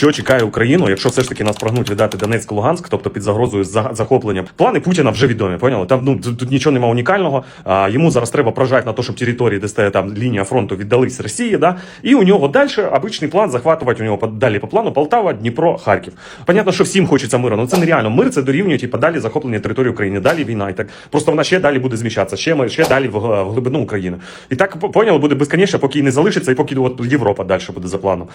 що чекає Україну, якщо все ж таки нас прогнуть віддати Донецьк, Луганськ, тобто під загрозою за- захоплення. Плани Путіна вже відомі. Поняли? Там ну тут нічого немає унікального. А, йому зараз треба прожати на те, щоб території, де стоїть там лінія фронту, віддались Росії. Да? І у нього далі обичний план захватувати у нього далі по плану Полтава, Дніпро, Харків. Понятно, що всім хочеться миру. Ну це нереально. Мир це дорівнює типу, далі захоплення території України, далі війна. І так просто вона ще далі буде зміщатися, ще ми- ще далі в, в глибину України. І так по- поняли, буде безконечно, поки не залишиться, і поки от Європа далі буде за планом.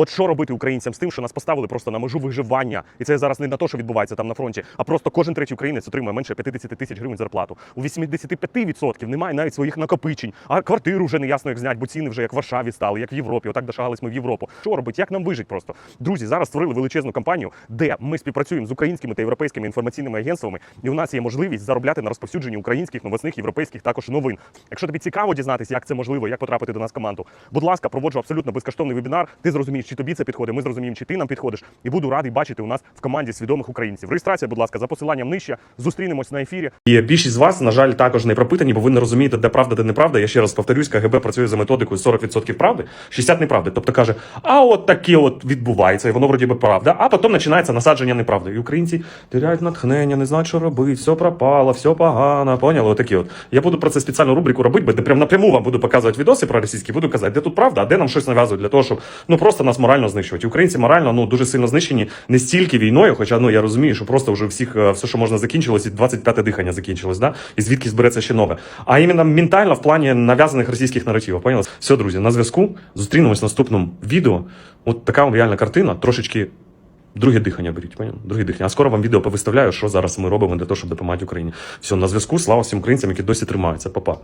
От що робити українцям з тим, що нас поставили просто на межу виживання, і це зараз не на те, що відбувається там на фронті, а просто кожен третій українець отримує менше 50 тисяч гривень зарплату. У 85% немає навіть своїх накопичень, а квартиру вже не ясно як зняти, бо ціни вже як в Варшаві стали, як в Європі. Отак дошагались ми в Європу. Що робити? Як нам вижити просто? Друзі, зараз створили величезну кампанію, де ми співпрацюємо з українськими та європейськими інформаційними агентствами, і у нас є можливість заробляти на розповсюдженні українських новосних європейських також новин. Якщо тобі цікаво дізнатися, як це можливо, як потрапити до нас в команду, будь ласка, проводжу абсолютно безкоштовний вебінар. Ти зрозумієш, чи тобі це підходить. Ми зрозуміємо, чи ти нам підходиш, і буду радий бачити у нас в команді свідомих українців. Реєстрація, будь ласка, за посиланням нижче. Зустрінемось на ефірі. І більшість з вас, на жаль, також не пропитані, бо ви не розумієте, де правда, де неправда. Я ще раз повторюсь, КГБ працює за методикою 40% правди, 60% неправди. Тобто каже, а от таке от відбувається, і воно вроді би правда. А потім починається насадження неправди. І українці теряють натхнення, не знають, що робити, все пропало, все погано. Поняли? Отакі от. Я буду про це спеціальну рубрику робити, бо прям напряму вам буду показувати відоси про російські, буду казати, де тут правда, а де нам щось нав'язують для того, щоб ну просто нас морально знищувати. Українці морально ну дуже сильно знищені не стільки війною, хоча ну я розумію, що просто вже всіх е, все, що можна закінчилось, і 25-те дихання закінчилось, да? І звідки збереться ще нове. А іменно ментально в плані нав'язаних російських наративів. Поняли? Все, друзі, на зв'язку. Зустрінемось в наступному відео. От така вам реальна картина, трошечки. Друге дихання беріть, поняли? Друге дихання. А скоро вам відео повиставляю, що зараз ми робимо для того, щоб допомагати Україні. Все, на зв'язку. Слава всім українцям, які досі тримаються. Па-па.